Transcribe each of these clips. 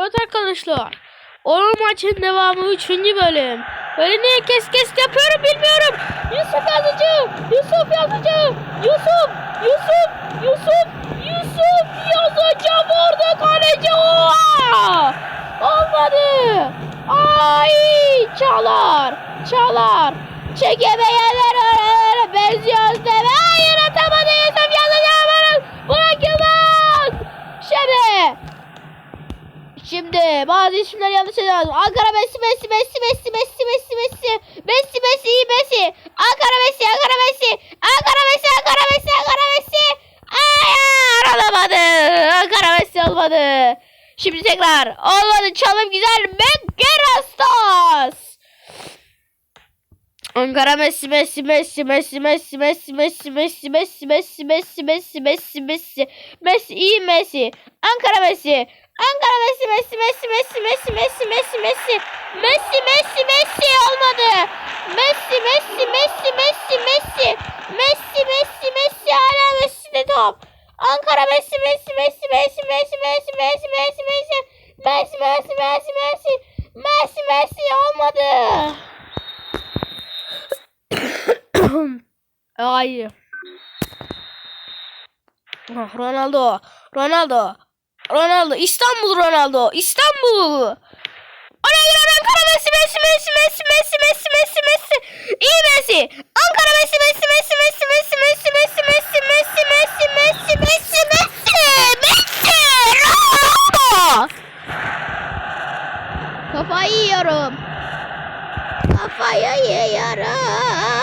Evet arkadaşlar. Oyun maçın devamı 3. bölüm. Böyle niye kes kes yapıyorum bilmiyorum. Yusuf Yazıcı. Yusuf Yazıcı. Yusuf. Yusuf. Yusuf. Yusuf Yazıcı vurdu kaleci. Olmadı. Ay çalar. Çalar. Çekemeyenler oralara benziyoruz deme. Hayır atamadı Yusuf Yazıcı. Bırak Yılmaz. Şimdi. Şimdi bazı isimler yanlış yazdım. Ankara Messi Messi Messi Messi Messi Messi Messi. Messi Messi iyi Messi. Ankara Messi Ankara Messi. Ankara Messi Ankara Messi Ankara Messi. Hayır olamadı. Ankara Messi olmadı. Şimdi tekrar olmadı çalım güzel. Megerastas Ankara Messi Messi Messi Messi Messi Messi Messi Messi Messi Messi Messi Messi Messi Messi Messi iyi Messi Ankara Messi Ankara Messi Messi Messi Messi Messi Messi Messi Messi Messi Messi Messi olmadı. Messi Messi Messi Messi Messi Messi Messi Messi hala Messi'de top. Ankara Messi Messi Messi Messi Messi Messi Messi Messi Messi Messi Messi Messi Messi Messi Messi olmadı. Ay. Ah, Ronaldo. Ronaldo. Ronaldo. İstanbul Ronaldo. İstanbul. Oraya giren Ankara Messi Messi Messi Messi Messi Messi Messi Messi. İyi Messi. Ankara Messi Messi Messi Messi Messi Messi Messi Messi Messi Messi Messi Messi Messi Messi Ronaldo. Kafayı yiyorum. Kafayı yiyorum.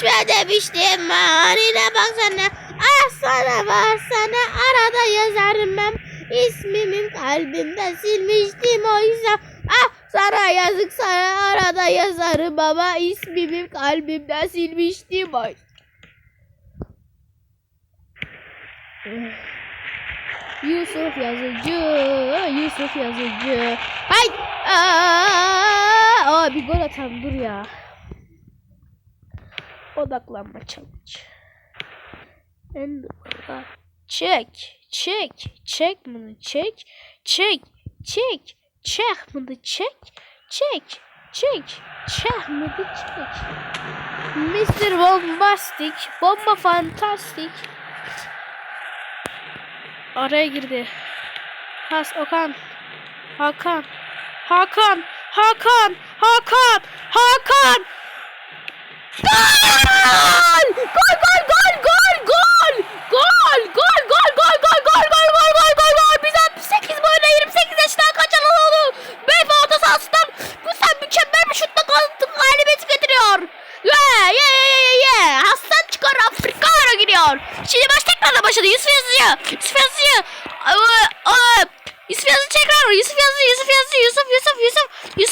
Değişme demiştim haline baksana. Ah sana var sana arada yazarım ben. İsmimin kalbimden silmiştim oysa. Ah sana yazık sana arada yazarım baba. İsmimi kalbimden silmiştim oysa. Yusuf Yazıcı, Yusuf Yazıcı. Hay! Aa, aa, bir gol atalım dur ya. Odaklanma challenge. En çek, çek, çek bunu çek, çek, çek, çek bunu çek, çek, çek, çek bunu çek. Mr. Bombastic, bomba fantastic. Araya girdi. Pas Okan. Hakan. Hakan. Hakan. Hakan. Hakan. Tekrardan başladı. Yusuf Yazıcı. Yusuf Yazıcı. Aa, aa. Yusuf Yazıcı tekrar. Yusuf Yazıcı. Yusuf Yazıcı. Yusuf Yusuf Yusuf. Yusuf